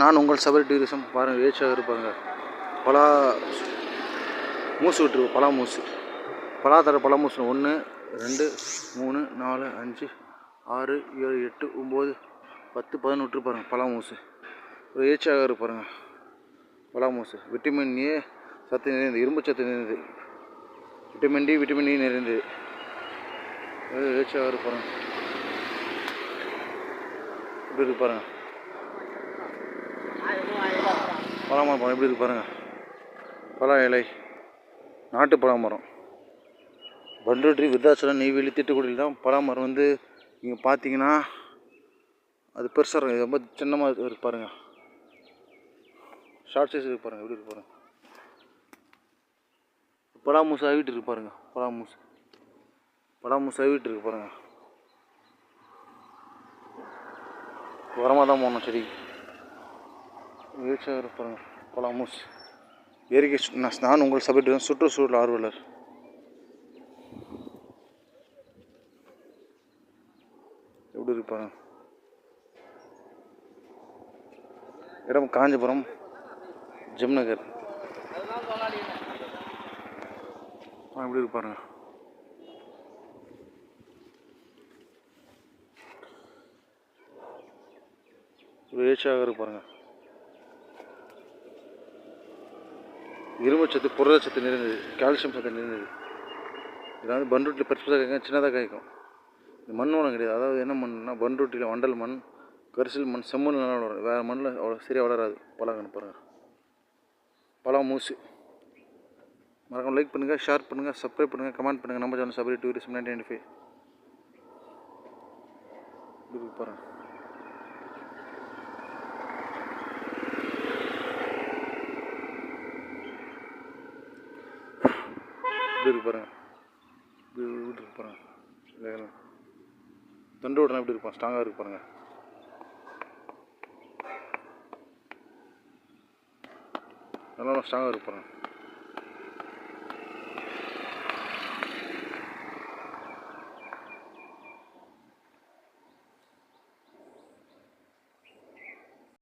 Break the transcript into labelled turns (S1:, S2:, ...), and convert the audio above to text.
S1: நான் உங்கள் சபரி டூரிசம் பாருங்கள் வேச்சாக இருப்பாங்க. பலா மூசு விட்டுருக்கு பலா மூசு. பலா தர பலா மூசு ஒன்று ரெண்டு மூணு நாலு அஞ்சு ஆறு ஏழு எட்டு ஒம்பது பத்து பதினொன்று பாருங்கள் பலா மூசு. ஒரு ஏச்சாக இருப்பாருங்க பலா மூசு. விட்டமின் ஏ சத்து நிறைந்தது இரும்பு சத்து நிறைந்தது. விட்டமின் டி விட்டமின் இ நிறைந்தது. ஏச்சாக இருப்பாருங்க இப்படி இருப்பாருங்க பலாமரம் பழம் எப்படி இருக்கு பாருங்கள் பலா இலை நாட்டு பலாமரம். பண்ருட்டி விருதாச்சலம் நெய்வேலி திட்டுக்குடியில் தான் பலாமரம் வந்து நீங்கள் பார்த்தீங்கன்னா அது பெருசாக இருக்கும். ரொம்ப சின்னமாக இருக்கு பாருங்கள் ஷார்ட் சைஸ் இருக்கு பாருங்கள் எப்படி இருக்கு பாருங்கள் பலாமூசு அவிட்டு இருக்கு பாருங்கள் பலாமூசு. பலாமூசு அவிட்டு இருக்கு பாருங்கள் உரமாக தான் போடணும் செடிக்கு. வீழ்ச்சியாக பாருங்கள் பலாமூஸ் இயற்கை நான் நான் உங்கள் சபைட்டு சுற்றுச்சூழல் ஆர்வலர். எப்படி இருப்பாங்க இடம் காஞ்சிபுரம் ஜெம்நகர். ஆ எப்படி இருப்பாருங்க? பாருங்க. ஒரு இரும்புச்சத்து புரதச்சத்து நிறைந்தது. கால்சியம் சத்து நிறைந்தது. இது வந்து பண்ருட்டியில் பெருசாக காய்க்கும் சின்னதாக காய்க்கும் இது மண் வளம் கிடையாது. அதாவது என்ன மண்ணுனா பண்ருட்டியில் வண்டல் மண் கரிசல் மண் செம்மண் நல்லா வளரும். வேறு மண்ணில் அவ்வளோ சரியாக வளராது. பழங்கன்னு பாருங்கள் பழம் மூசு. மறக்காம லைக் பண்ணுங்கள் ஷேர் பண்ணுங்கள் சப்ஸ்கிரைப் பண்ணுங்கள் கமெண்ட் பண்ணுங்கள் நம்ம channel Sabari tourism ninety ninety five பாருங்கள் எப்படி இருக்கு பாருங்க. இப்படி விட்டு இருக்கு பாருங்க. தண்டு உடனே எப்படி இருப்பான் ஸ்ட்ராங்காக இருக்கு பாருங்கள் நல்லா ஸ்ட்ராங்காக இருக்கு பாருங்கள்